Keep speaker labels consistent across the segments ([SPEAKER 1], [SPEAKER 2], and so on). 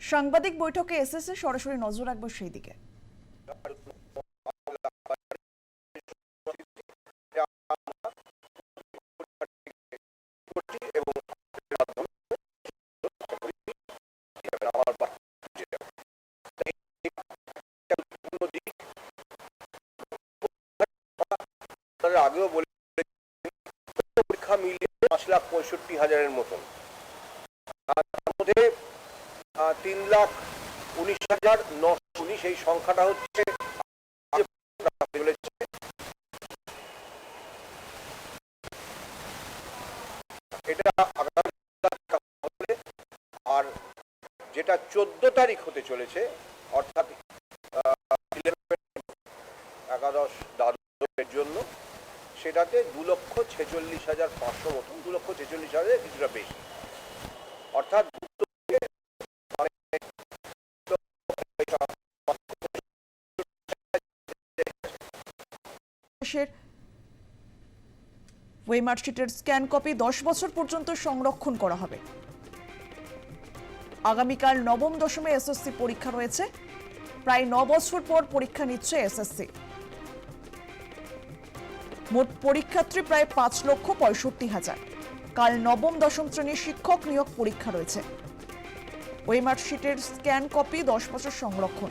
[SPEAKER 1] সাংবাদিক বৈঠকে এসএসসি সরাসরি নজর রাখব সেই দিকে
[SPEAKER 2] আগেও বলে পরীক্ষা মিলিয়ে পাঁচ লাখ পঁয়ষট্টি হাজারের মতন। তিন লাখ উনিশ হাজার নশো উনিশ, এই সংখ্যাটা হচ্ছে আর যেটা চোদ্দ তারিখ হতে চলেছে, অর্থাৎ একাদশ দ্বাদশের জন্য, সেটাতে দু লক্ষ ছেচল্লিশ হাজার পাঁচশো মতন দু লক্ষ ছেচল্লিশ হাজার কিছুটা বেশি।
[SPEAKER 1] দেশের ওয়ে মার্কশিটের স্ক্যান কপি দশ বছর পর্যন্ত সংরক্ষণ করা হবে। আগামীকাল নবম দশমে এসএসসি পরীক্ষা রয়েছে। প্রায় ন বছর পর পরীক্ষা নিচ্ছে এসএসসি মোট পরীক্ষার্থী প্রায় পাঁচ লক্ষ পঁয়ষট্টি হাজার। কাল নবম দশম শ্রেণির শিক্ষক নিয়োগ পরীক্ষা রয়েছে। ওয়েমার্কশিটের স্ক্যান কপি দশ বছর সংরক্ষণ।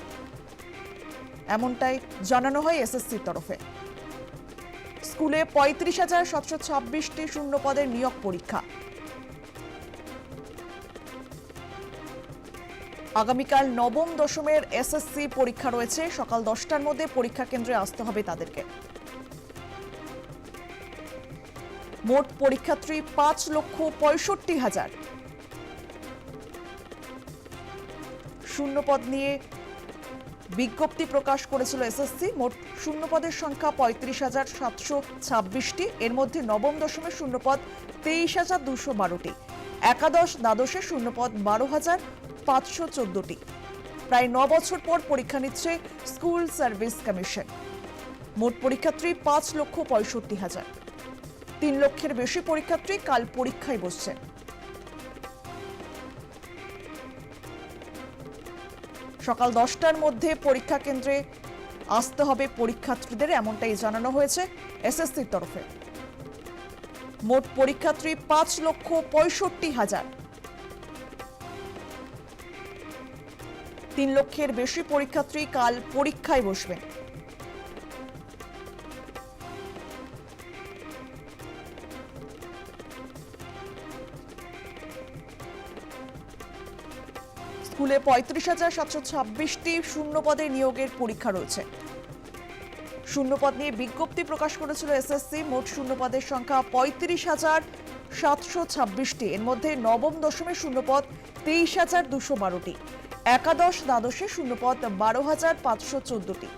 [SPEAKER 1] এমনটাই জানানো হয় এসএসসির তরফে। স্কুলে পঁয়ত্রিশ হাজার সাতশো ছাব্বিশটি শূন্য পদের নিয়োগ পরীক্ষা। আগামীকাল নবম দশমের এসএসসি পরীক্ষা রয়েছে। সকাল দশটার মধ্যে পরীক্ষা কেন্দ্রে আসতে হবে তাদেরকে। মোট পরীক্ষার্থী পাঁচ লক্ষ পঁয়ষট্টি হাজার। শূন্যপদ নিয়ে বিজ্ঞপ্তি প্রকাশ করেছিল এসএসসি। মোট শূন্যপদের সংখ্যা পঁয়ত্রিশ হাজার সাতশো ছাব্বিশটি। এর মধ্যে নবম দশমের শূন্যপদ তেইশ হাজার দুশো বারোটি। একাদশ দ্বাদশে শূন্যপদ বারো হাজার পাঁচশো চোদ্দটি। প্রায় ন বছর পর পরীক্ষা নিচ্ছে স্কুল সার্ভিস কমিশন। মোট পরীক্ষার্থী পাঁচ লক্ষ পঁয়ষট্টি হাজার। তিন লক্ষের বেশি পরীক্ষার্থী কাল পরীক্ষায় বসছেন সকাল দশটার মধ্যে পরীক্ষা কেন্দ্রে আসতে হবে পরীক্ষার্থীদের, এমনটাই জানানো হয়েছে এসএসসির তরফে। মোট পরীক্ষার্থী পাঁচ লক্ষ পঁয়ষট্টি হাজার। তিন লক্ষের বেশি পরীক্ষার্থী কাল পরীক্ষায় বসবেন। স্কুলে পঁয়ত্রিশ হাজার সাতশো ছাব্বিশটি শূন্যপদে নিয়োগের পরীক্ষা রয়েছে। শূন্যপদ নিয়ে বিজ্ঞপ্তি প্রকাশ করেছিল এসএসসি। মোট শূন্যপদের সংখ্যা পঁয়ত্রিশ হাজার সাতশো ছাব্বিশটি। এর মধ্যে নবম দশমের শূন্যপদ তেইশ হাজার দুশো বারোটি। একাদশ দ্বাদশে শূন্যপদ বারো হাজার পাঁচশো চোদ্দটি।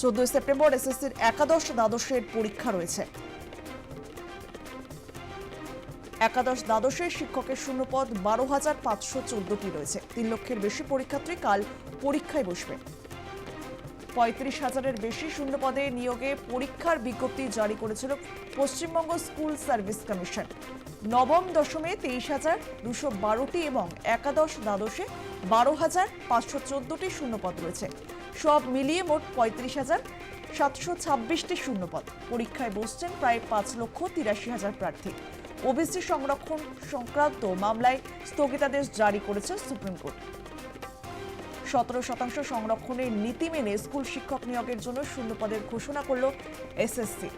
[SPEAKER 1] চোদ্দই সেপ্টেম্বর এসএসসির একাদশ দ্বাদশের পরীক্ষা রয়েছে। একাদশ দ্বাদশের শিক্ষকের শূন্যপদ বারো হাজার পাঁচশো চোদ্দটি রয়েছে। তিন লক্ষের বেশি পরীক্ষার্থী কাল পরীক্ষায় বসবে। পঁয়ত্রিশ হাজারের বেশি শূন্যপদে নিয়োগে পরীক্ষার বিজ্ঞপ্তি জারি করেছিল পশ্চিমবঙ্গ স্কুল সার্ভিস কমিশন। নবম দশমে তেইশ হাজার দুশো বারোটি এবং একাদশ দ্বাদশে বারো হাজার পাঁচশো চোদ্দটি শূন্যপদ রয়েছে। সব মিলিয়ে মোট পঁয়ত্রিশ হাজার সাতশো ছাব্বিশটি শূন্যপদ। পরীক্ষায় বসছেন প্রায় পাঁচ লক্ষ তিরাশি হাজার প্রার্থী। ওবিসি সংরক্ষণ সংক্রান্ত মামলায় স্থগিতাদেশ জারি করেছে সুপ্রিম কোর্ট। সতেরো শতাংশ সংরক্ষণের নীতি মেনে স্কুল শিক্ষক নিয়োগের জন্য শূন্যপদের ঘোষণা করল এসএসসি।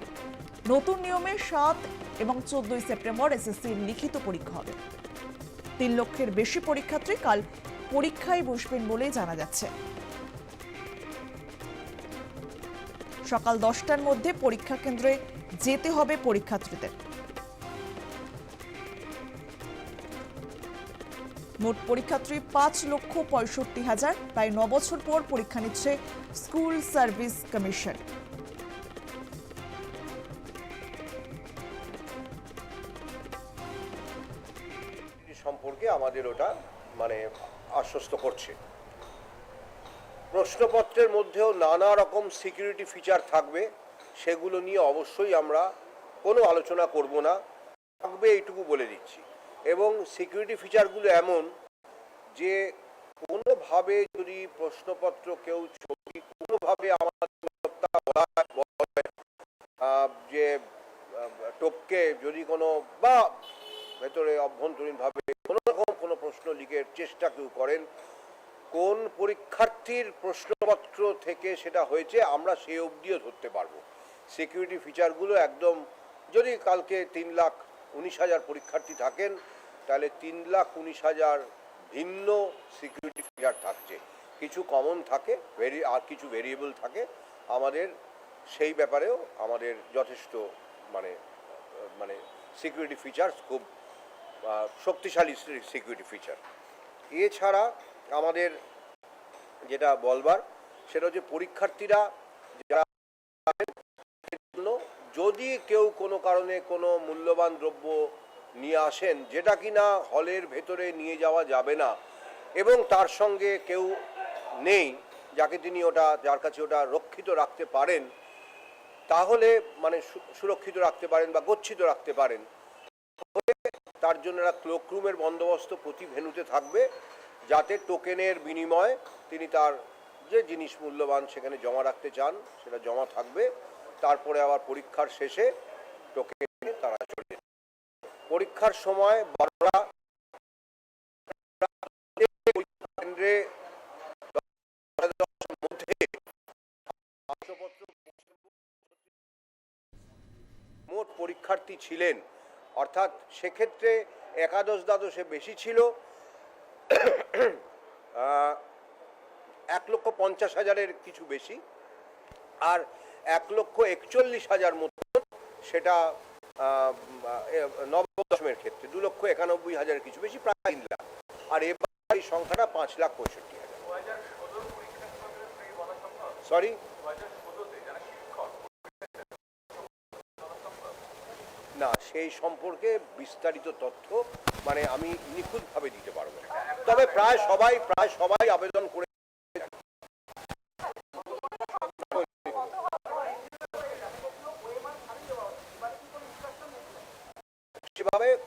[SPEAKER 1] নতুন নিয়মে সাত এবং চোদ্দই সেপ্টেম্বর এসএসসির লিখিত পরীক্ষা হবে। তিন লক্ষের বেশি পরীক্ষার্থী কাল পরীক্ষায় বসবেন বলে জানা যাচ্ছে। সকাল দশটার মধ্যে পরীক্ষা কেন্দ্রে যেতে হবে পরীক্ষার্থীদের। মোট পরীক্ষার্থী পাঁচ লক্ষ পঁয়ষট্টি হাজার। প্রায় ন বছর পর পরীক্ষা নিচ্ছে স্কুল সার্ভিস কমিশন।
[SPEAKER 2] সম্পর্কে আমাদের ওটা মানে আশ্বস্ত করছে। প্রশ্নপত্রের মধ্যেও নানা রকম সিকিউরিটি ফিচার থাকবে, সেগুলো নিয়ে অবশ্যই আমরা কোনো আলোচনা করব না। থাকবে এইটুকু বলে দিচ্ছি। এবং সিকিউরিটি ফিচারগুলো এমন যে কোনোভাবে যদি প্রশ্নপত্র কেউ ছবি কোনোভাবে আমার যে টপকে যদি কোনো বা ভেতরে অভ্যন্তরীণভাবে কোনো রকম কোনো প্রশ্ন লিখের চেষ্টা কেউ করেন, কোন পরীক্ষার্থীর প্রশ্নপত্র থেকে সেটা হয়েছে আমরা সেই অবধিও ধরতে পারব। সিকিউরিটি ফিচারগুলো একদম যদি কালকে তিন লাখ, উনিশ হাজার পরীক্ষার্থী থাকেন তাহলে তিন লাখ উনিশ হাজার ভিন্ন সিকিউরিটি ফিচার থাকছে। কিছু কমন থাকে ভেরি আর কিছু ভেরিয়েবল থাকে। আমাদের সেই ব্যাপারেও আমাদের যথেষ্ট মানে মানে সিকিউরিটি ফিচার্স খুব শক্তিশালী সিকিউরিটি ফিচার এছাড়া আমাদের যেটা বলবার, সেটা হচ্ছে পরীক্ষার্থীরা যারা যদি কেউ কোনো কারণে কোনো মূল্যবান দ্রব্য নিয়ে আসেন, যেটা কিনা হলের ভেতরে নিয়ে যাওয়া যাবে না এবং তার সঙ্গে কেউ নেই, যাকে তিনি ওটা, যার কাছে ওটা রক্ষিত রাখতে পারেন, তাহলে মানে সুরক্ষিত রাখতে পারেন বা গচ্ছিত রাখতে পারেন তার জন্য একটা ক্লোকরুমের বন্দোবস্ত প্রতি ভেনুতে থাকবে, যাতে টোকেনের বিনিময়ে তিনি তার যে জিনিস মূল্যবান সেখানে জমা রাখতে চান, সেটা জমা থাকবে তারপরে আবার পরীক্ষার শেষে টোকেন তারা। পরীক্ষার সময় মোট পরীক্ষার্থী ছিলেন। অর্থাৎ সেক্ষেত্রে একাদশ দ্বাদশে বেশি ছিল। এক লক্ষ পঞ্চাশ হাজারের কিছু বেশি। আর এক লক্ষ একচল্লিশ হাজার মতো সেটা নবম দশমের ক্ষেত্রে দু লক্ষ একানব্বই হাজারের কিছু বেশি প্রায় তিন লাখ। আর এবার এই সংখ্যাটা পাঁচ লাখ পঁয়ষট্টি হাজার। সরি না, সেই সম্পর্কে বিস্তারিত তথ্য মানে আমি নিখুঁতভাবে দিতে পারব। তবে প্রায় সবাই প্রায় সবাই আবেদন করে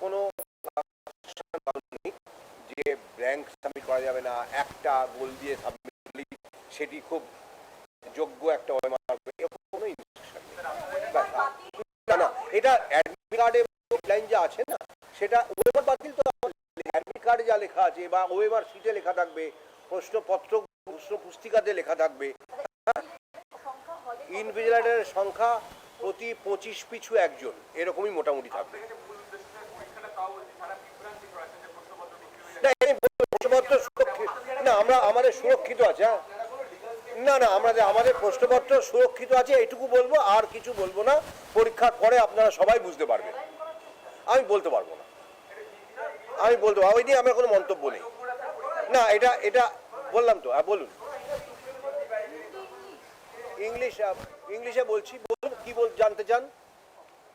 [SPEAKER 2] কোনো যে ব্ল্যাঙ্ক সাবমিট করা যাবে না, একটা গোল দিয়ে সাবমিট সেটি খুব যোগ্য একটা ওয়েমার কোনো ইনস্ট্রাকশন না না, এটা অ্যাডমিট কার্ডে লাইন যা আছে না, সেটা ওয়েবার বাতিল তো অ্যাডমিট কার্ডে যা লেখা আছে, বা ওয়েবার শিটে লেখা থাকবে, প্রশ্নপত্র প্রশ্ন পুস্তিকাতে লেখা থাকবে ইনভিজিলেটরের সংখ্যা প্রতি পঁচিশ পিছু একজন, এরকমই মোটামুটি থাকবে। না, এই প্রশ্নপত্র সুরক্ষিত না, আমরা আমাদের সুরক্ষিত আছে হ্যাঁ? না না আমাদের আমাদের প্রশ্নপত্র সুরক্ষিত আছে এটুকু বলব, আর কিছু বলব না। পরীক্ষার পরে আপনারা সবাই বুঝতে পারবেন। আমি বলতে পারব না। আমি বলতে পারব, ওই নিয়ে আমার কোনো মন্তব্য নেই। না, এটা এটা বললাম তো হ্যাঁ বলুন। ইংলিশ ইংলিশে বলছি, বলুন কি বল জানতে চান?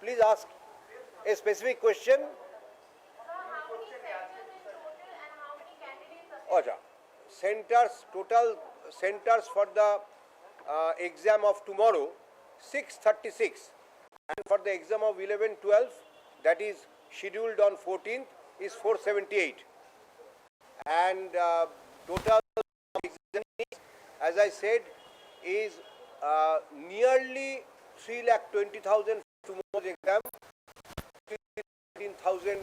[SPEAKER 2] Please ask a specific question Aja. Centers, total centers for the uh, exam of tomorrow, 636. And for the exam of 11, 12, that is scheduled on 14th, is 478. And uh, total as I said, is uh, nearly 3 lakh 20,000 tomorrow's exam, 19,000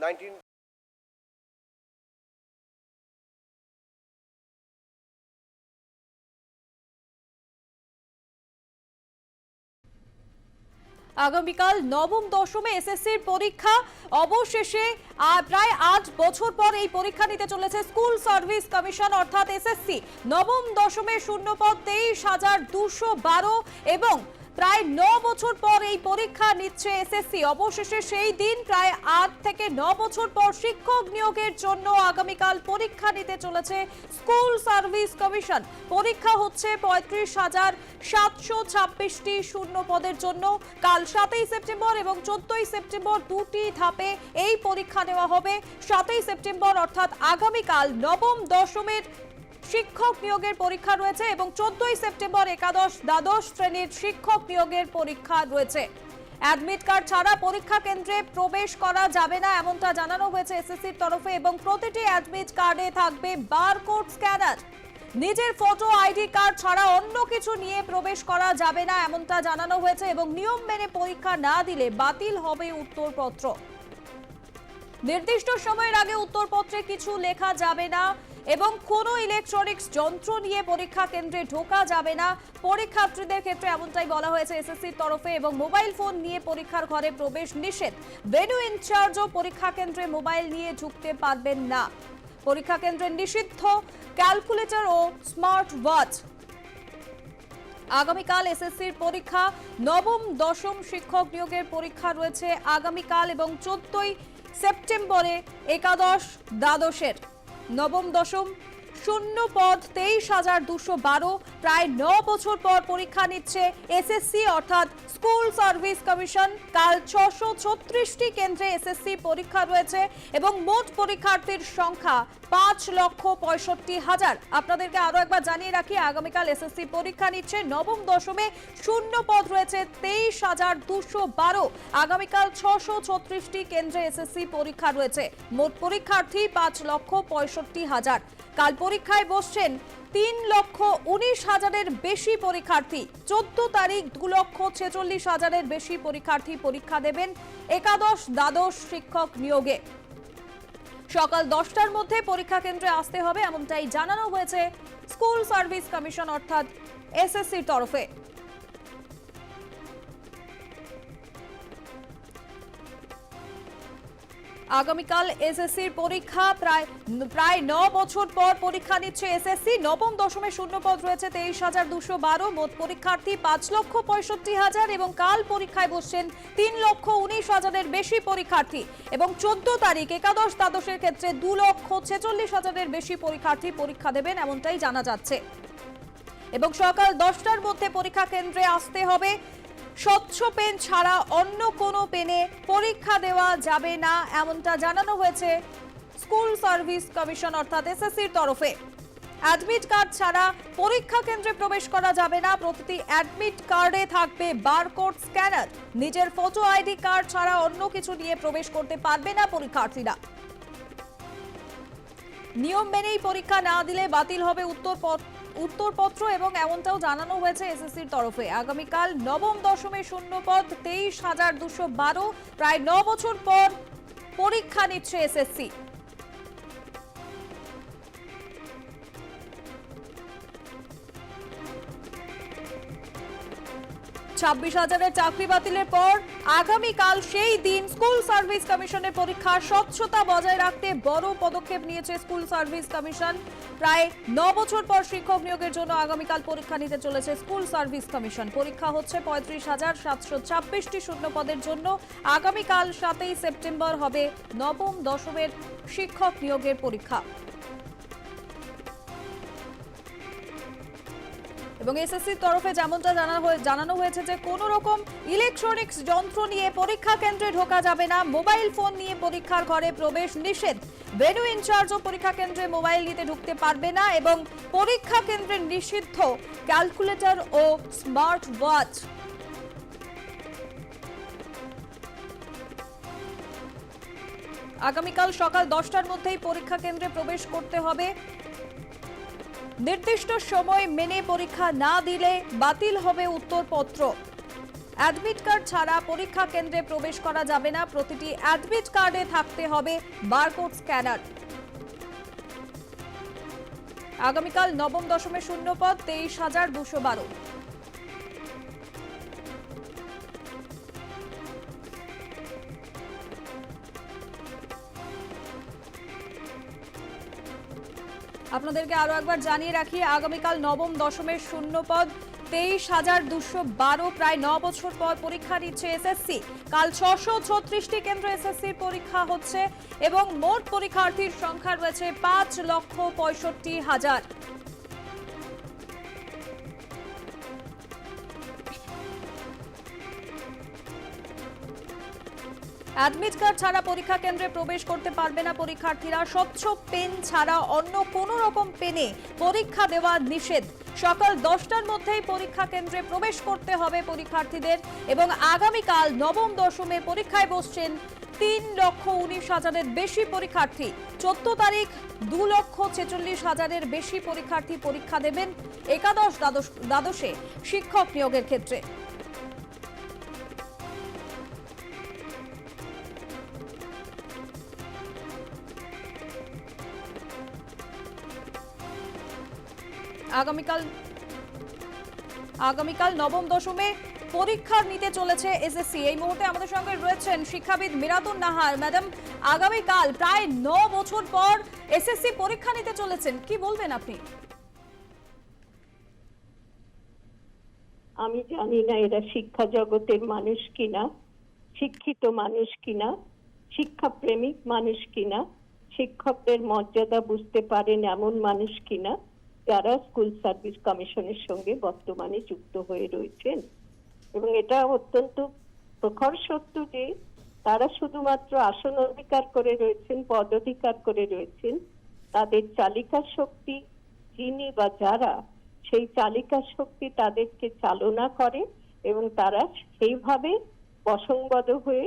[SPEAKER 2] 19,
[SPEAKER 3] আগামীকাল নবম, দশমে এসএসসির পরীক্ষা। অবশেষে প্রায় আট বছর পর এই পরীক্ষা নিতে চলেছে স্কুল সার্ভিস কমিশন, অর্থাৎ এসএসসি নবম, দশমে শূন্যপদ তেইশ হাজার দুশো বারো এবং প্রায় ন বছর পর এই পরীক্ষা নিচ্ছে এসএসসি। অবশেষে সেই দিন প্রায় আট থেকে ন বছর পর শিক্ষক নিয়োগের জন্য আগামীকাল পরীক্ষা নিতে চলেছে স্কুল সার্ভিস কমিশন। পরীক্ষা হচ্ছে পঁয়ত্রিশ হাজার সাতশো ছাব্বিশটি শূন্য পদের জন্য। কাল সাতই সেপ্টেম্বর এবং চোদ্দই সেপ্টেম্বর দুটি ধাপে এই পরীক্ষা নেওয়া হবে। সাতই সেপ্টেম্বর অর্থাৎ আগামীকাল নবম দশমের শিক্ষক নিয়োগের পরীক্ষা রয়েছে এবং চোদ্দই সেপ্টেম্বর একাদশ দ্বাদশ শ্রেণির শিক্ষক নিয়োগের পরীক্ষা রয়েছে। অ্যাডমিট কার্ড ছাড়া পরীক্ষা কেন্দ্রে প্রবেশ করা যাবে না, এমনটা জানানো হয়েছে এসএসসির তরফে এবং প্রতিটি অ্যাডমিট কার্ডে থাকবে বারকোড স্ক্যানার। নিজের ফটো, আইডি কার্ড ছাড়া অন্য কিছু নিয়ে প্রবেশ করা যাবে না, এমনটা জানানো হয়েছে এবং নিয়ম মেনে পরীক্ষা না দিলে বাতিল হবে উত্তরপত্র। নির্দিষ্ট সময়ের আগে উত্তরপত্রে কিছু লেখা যাবে না এবং কোনো ইলেকট্রনিক্স যন্ত্র নিয়ে পরীক্ষা কেন্দ্রে ঢোকা যাবে না। পরীক্ষার্থীদের ক্ষেত্রে এমনটাই বলা হয়েছে এসএসসির তরফে এবং মোবাইল ফোন নিয়ে পরীক্ষার ঘরে প্রবেশ নিষেধ। ভেনু ইনচার্জও পরীক্ষা কেন্দ্রে মোবাইল নিয়ে ঢুকতে পারবেন না। পরীক্ষা কেন্দ্রে নিষিদ্ধ, ক্যালকুলেটর ও স্মার্ট ওয়াচ। আগামীকাল এসএসসির পরীক্ষা, নবম, দশম শিক্ষক নিয়োগের পরীক্ষা রয়েছে আগামীকাল এবং চোদ্দই সেপ্টেম্বরে একাদশ, দ্বাদশের। নবম দশম, শূন্য পদ তেইশ হাজার দুশো বারো, প্রায় ন বছর পর পরীক্ষা নিচ্ছে এসএসসি, অর্থাৎ স্কুল সার্ভিস কমিশন, কাল ছশো ছত্রিশটি কেন্দ্রে এসএসসি পরীক্ষা রয়েছে এবং মোট পরীক্ষার্থীর সংখ্যা পাঁচ লক্ষ পঁয়ষট্টি হাজার। আপনাদেরকে আরও একবার জানিয়ে রাখি, আগামীকাল এসএসসি পরীক্ষা নিচ্ছে। নবম দশমে শূন্য পদ রয়েছে তেইশ হাজার দুশো বারো। আগামীকাল ছশো ছত্রিশটি কেন্দ্রে এসএসসি পরীক্ষা রয়েছে। মোট পরীক্ষার্থী পাঁচ লক্ষ পঁয়ষট্টি হাজার। কাল পরীক্ষায় বসছেন তিন লক্ষ উনিশ হাজারের বেশি পরীক্ষার্থী। চোদ্দ তারিখ দু লক্ষ ছেচল্লিশ হাজারের বেশি পরীক্ষার্থী পরীক্ষা দেবেন একাদশ দ্বাদশ শিক্ষক নিয়োগে। সকাল দশটার মধ্যে পরীক্ষা কেন্দ্রে আসতে হবে, এমনটাই জানানো হয়েছে স্কুল সার্ভিস কমিশন, অর্থাৎ এসএসসির তরফে। আগামীকাল এসএসসির পরীক্ষা। প্রায় প্রায় ন বছর পর পরীক্ষা নিচ্ছে এসএসসি নবম, দশমে শূন্য পদ রয়েছে তেইশ হাজার দুশো বারো। মোট পরীক্ষার্থী পাঁচ লক্ষ পঁয়ষট্টি হাজার এবং কাল পরীক্ষায় বসছেন তিন লক্ষ উনিশ হাজারের বেশি পরীক্ষার্থী এবং চোদ্দ তারিখ একাদশ দ্বাদশের ক্ষেত্রে দু লক্ষ ছেচল্লিশ হাজারের বেশি পরীক্ষার্থী পরীক্ষা দেবেন এমনটাই জানা যাচ্ছে। এবং সকাল দশটার মধ্যে পরীক্ষা কেন্দ্রে আসতে হবে। স্বচ্ছ পেন ছাড়া অন্য কোনো পেনে পরীক্ষা দেওয়া যাবে না, এমনটা জানানো হয়েছে স্কুল সার্ভিস কমিশন অর্থাৎ এসএসসির তরফে। অ্যাডমিট কার্ড ছাড়া পরীক্ষা কেন্দ্রে প্রবেশ করা যাবে না, প্রতিটি অ্যাডমিট কার্ডে থাকবে বারকোড স্ক্যানার। নিজের ফটো আইডি কার্ড ছাড়া অন্য কিছু নিয়ে প্রবেশ করতে পারবে না পরীক্ষার্থীরা। নিয়ম মেনেই পরীক্ষা না দিলে বাতিল হবে উত্তর উত্তরপত্র এবং এমনটাও জানানো হয়েছে এসএসসির তরফে। আগামীকাল নবম দশমে শূন্য পদ তেইশ হাজার দুশো বারো। প্রায় ন বছর পর পরীক্ষা নিচ্ছে এসএসসি। ছাব্বিশ হাজারের চাকরি বাতিলের পর আগামীকাল সেই দিন স্কুল সার্ভিস কমিশনের পরীক্ষার স্বচ্ছতা বজায় রাখতে বড় পদক্ষেপ নিয়েছে স্কুল সার্ভিস কমিশন। প্রায় ন বছর পর শিক্ষক নিয়োগের জন্য আগামীকাল পরীক্ষা নিতে চলেছে স্কুল সার্ভিস কমিশন। পরীক্ষা হচ্ছে পঁয়ত্রিশ হাজার সাতশো ছাব্বিশটি শূন্য পদের জন্য। আগামীকাল সাতই সেপ্টেম্বর হবে নবম দশমের শিক্ষক নিয়োগের পরীক্ষা। এবং এসএসসির তরফে যেমনটা জানা হয়ে- জানানো হয়েছে যে কোনো রকম ইলেকট্রনিক্স যন্ত্র নিয়ে পরীক্ষা কেন্দ্রে ঢোকা যাবে না। মোবাইল ফোন নিয়ে পরীক্ষার ঘরে প্রবেশ নিষেধ। ভেনু ইনচার্জও পরীক্ষা কেন্দ্রে মোবাইল নিতে ঢুকতে পারবে না এবং পরীক্ষা কেন্দ্রে নিষিদ্ধ ক্যালকুলেটর ও স্মার্ট ওয়াচ আগামীকাল সকাল দশটার মধ্যেই পরীক্ষা কেন্দ্রে প্রবেশ করতে হবে। নির্দিষ্ট সময় মেনে পরীক্ষা না দিলে বাতিল হবে উত্তরপত্র। অ্যাডমিট কার্ড ছাড়া পরীক্ষা কেন্দ্রে প্রবেশ করা যাবে না, প্রতিটি অ্যাডমিট কার্ডে থাকতে হবে বারকোড স্ক্যানার। আগামীকাল নবম দশমে শূন্য পদ তেইশ হাজার দুশো বারো। আপনাদেরকে আরও একবার জানিয়ে রাখি, আগামীকাল নবম দশমের শূন্য পদ তেইশ হাজার দুশো বারো, প্রায় ন বছর পর পরীক্ষা নিচ্ছে এসএসসি কাল ছশো ছত্রিশটি কেন্দ্র এসএসসির পরীক্ষা হচ্ছে এবং মোট পরীক্ষার্থীর সংখ্যা রয়েছে পাঁচ লক্ষ পঁয়ষট্টি হাজার। অ্যাডমিট কার্ড ছাড়া পরীক্ষা কেন্দ্রে প্রবেশ করতে পারবে না পরীক্ষার্থীরা। স্বচ্ছ পেন ছাড়া অন্য কোনো রকম পেনে পরীক্ষা দেওয়া নিষেধ। সকাল দশটার মধ্যেই পরীক্ষা কেন্দ্রে প্রবেশ করতে হবে পরীক্ষার্থীদের এবং আগামীকাল নবম দশমে পরীক্ষায় বসছেন তিন লক্ষ উনিশ হাজারের বেশি পরীক্ষার্থী। চোদ্দ তারিখ দু লক্ষ ছেচল্লিশ হাজারের বেশি পরীক্ষার্থী পরীক্ষা দেবেন একাদশ দ্বাদশ দ্বাদশে শিক্ষক নিয়োগের ক্ষেত্রে। আগামীকাল আগামীকাল নবম দশমে পরীক্ষা নিতে চলেছে এসএসসি। এই মুহূর্তে আমাদের সঙ্গে রয়েছেন শিক্ষাবিদ মিরাতুন নাহার। ম্যাডাম, আগামীকাল প্রায় ন বছর পর এসএসসি পরীক্ষা নিতে চলেছেন। কি বলবেন আপনি?
[SPEAKER 4] আমি জানি না এরা শিক্ষা জগতের মানুষ কিনা, শিক্ষিত মানুষ কিনা শিক্ষা প্রেমিক মানুষ কিনা, শিক্ষকদের মর্যাদা বুঝতে পারেন এমন মানুষ কিনা। যারা স্কুল সার্ভিস কমিশনের সঙ্গে বর্তমানে যুক্ত হয়ে রয়েছেন, এবং এটা অত্যন্ত প্রখর সত্য যে তারা শুধুমাত্র আসন অধিকার করে রয়েছেন, পদ অধিকার করে রয়েছেন, তাদের চালিকা শক্তি যিনি বা যারা সেই চালিকা শক্তি তাদেরকে চালনা করে এবং তারা সেইভাবে বসংবদ হয়ে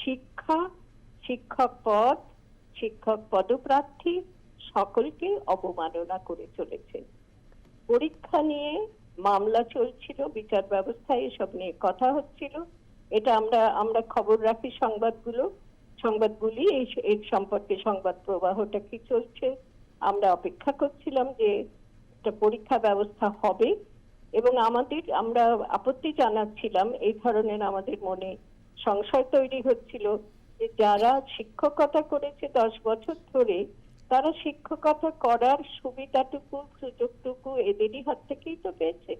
[SPEAKER 4] শিক্ষা, শিক্ষক পদ, শিক্ষক পদপ্রার্থী সকলকে অবমাননা করে চলেছে। পরীক্ষা নিয়ে মামলা চলছিল, বিচার ব্যবস্থায় এসব নিয়ে কথা হচ্ছিল। এটা আমরা আমরা খবর রাখি সংবাদগুলো। সংবাদগুলি, এই, এর সম্পর্কে সংবাদ প্রবাহটা কি চলছে? আমরা অপেক্ষা করছিলাম যে একটা পরীক্ষা ব্যবস্থা হবে এবং আমাদের, আমরা আপত্তি জানাচ্ছিলাম, এই ধরনের আমাদের মনে সংশয় তৈরি হচ্ছিল যে যারা শিক্ষকতা করেছে দশ বছর ধরে তারা শিক্ষকতা করার সুবিধাটুকু, সুযোগটুকু এদেরই হাত থেকেই তো পেয়েছে।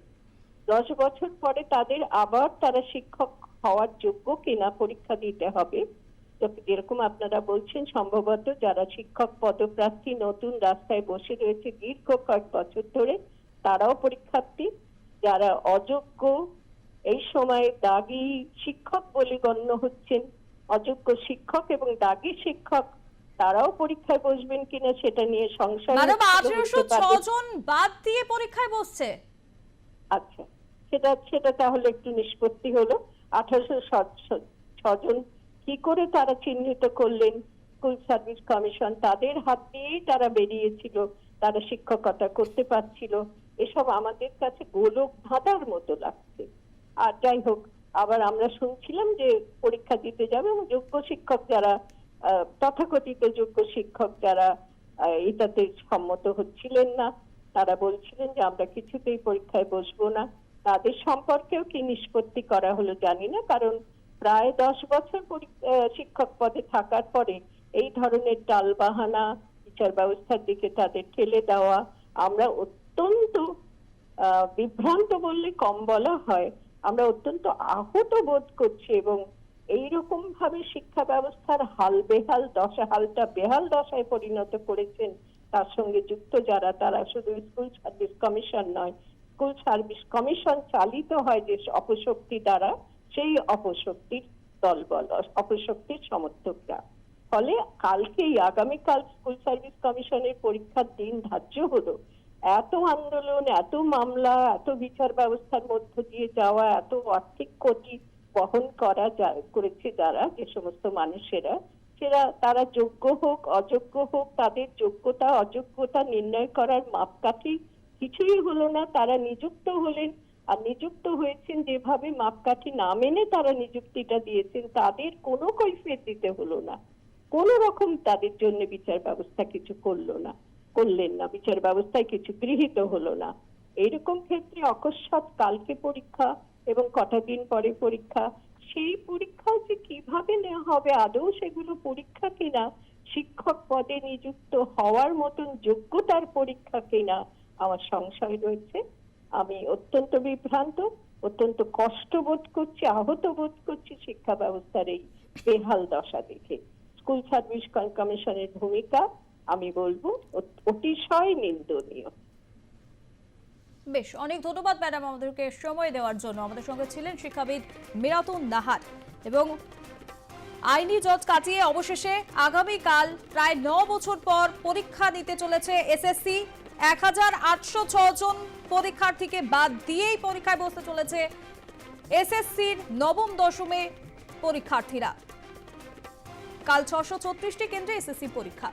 [SPEAKER 4] দশ বছর পরে তাদের আবার তারা শিক্ষক হওয়ার যোগ্য কিনা পরীক্ষা দিতে হবে। তো যেরকম আপনারা বলছেন, সম্ভবত যারা শিক্ষক পদপ্রার্থী নতুন রাস্তায় বসে রয়েছে দীর্ঘ কয়েক বছর ধরে, তারাও পরীক্ষার্থী। যারা অযোগ্য, এই সময়ে দাগি শিক্ষক বলে গণ্য হচ্ছেন, অযোগ্য শিক্ষক এবং দাগি শিক্ষক তারাও পরীক্ষায় বসবেন কিনা সেটা নিয়ে সংশয়
[SPEAKER 3] ম্যাডাম। জন বাদ দিয়ে পরীক্ষায় বসছে।
[SPEAKER 4] আচ্ছা সেটা সেটা তাহলে একটু নিষ্পত্তি হলো। আঠারোশো ছজন কি করে তারা চিহ্নিত করলেন? স্কুল সার্ভিস কমিশন তাদের হাত দিয়েই তারা বেরিয়েছিল। তারা শিক্ষকতা করতে পারছিল। এসব আমাদের কাছে গোলক ধাঁধার মতো লাগছে। আর যাই হোক আবার আমরা শুনছিলাম যে পরীক্ষা দিতে যাবে এবং যোগ্য শিক্ষক যারা তথাকথিত যোগ্য শিক্ষক যারা এটাতে সম্মত হচ্ছিলেন না, তারা বলছিলেন যে আমরা কিছুতেই পরীক্ষায় বসবো না। তাদের সম্পর্কেও কি নিষ্পত্তি করা হলো জানি না, কারণ প্রায় দশ বছর শিক্ষক পদে থাকার পরে এই ধরনের টালবাহানা বিচার ব্যবস্থার দিকে তাদের ঠেলে দেওয়া, আমরা অত্যন্ত বিভ্রান্ত বললে কম বলা হয়, আমরা অত্যন্ত আহত বোধ করছি এবং এইরকম ভাবে শিক্ষা ব্যবস্থার হাল বেহাল, দশা হালটা বেহাল দশায় পরিণত করেছেন, তার সঙ্গে যুক্ত যারা, তারা শুধু স্কুল সার্ভিস কমিশন নয় স্কুল সার্ভিস কমিশন চালিত হয় যে অপশক্তি দ্বারা, সেই অপশক্তির দলবল, অপশক্তির সমর্থকরা। ফলে কালকেই, আগামীকাল স্কুল সার্ভিস কমিশনের পরীক্ষার দিন ধার্য হলো। এত আন্দোলন, এত মামলা, এত বিচার ব্যবস্থার মধ্য দিয়ে যাওয়া, এত আর্থিক ক্ষতি বহন করা করেছে যারা, যে সমস্ত মানুষেরা, সেরা তারা যোগ্য হোক, অযোগ্য হোক, তাদের যোগ্যতা, অযোগ্যতা নির্ণয় করার মাপকাঠি কিছুই হলো না। তারা নিযুক্ত হলেন। আর নিযুক্ত হয়েছেন যেভাবে মাপকাঠি না মেনে তারা নিযুক্তিটা দিয়েছেন, তাদের কোনো কৈফিয়ত দিতে হলো না। কোন রকম তাদের জন্য বিচার ব্যবস্থা কিছু করল না, করলেন না। বিচার ব্যবস্থায় কিছু গৃহীত হলো না। এরকম ক্ষেত্রে অকস্মাৎ কালকে পরীক্ষা এবং কটা দিন পরে পরীক্ষা? সেই পরীক্ষা যে কীভাবে নেওয়া হবে, আদৌ সেগুলো পরীক্ষা কিনা? শিক্ষক পদে নিযুক্ত হওয়ার মতন যোগ্যতার পরীক্ষা কিনা? আমার সংশয় রয়েছে। আমি অত্যন্ত বিভ্রান্ত, অত্যন্ত কষ্ট বোধ করছি, আহত বোধ করছি শিক্ষা ব্যবস্থার এই বেহাল দশা দেখে। স্কুল সার্ভিস কমিশনের ভূমিকা, আমি বলব অতিশয় নিন্দনীয়।
[SPEAKER 3] বেশ, অনেক ধন্যবাদ, ম্যাডাম, আমাদেরকে সময় দেওয়ার জন্য। আমাদের সঙ্গে ছিলেন শিক্ষাবিদ মিরাতুন নাহার। এবং আইনি জজ কাটিয়ে অবশেষে আগামীকাল প্রায় ন বছর পর পরীক্ষা নিতে চলেছে এসএসসি। এক হাজার আটশো জন পরীক্ষার্থীকে বাদ দিয়েই পরীক্ষায় বসতে চলেছে এসএসসির নবম দশমে পরীক্ষার্থীরা। কাল ছশো ছত্রিশটি কেন্দ্রে এসএসসি পরীক্ষা।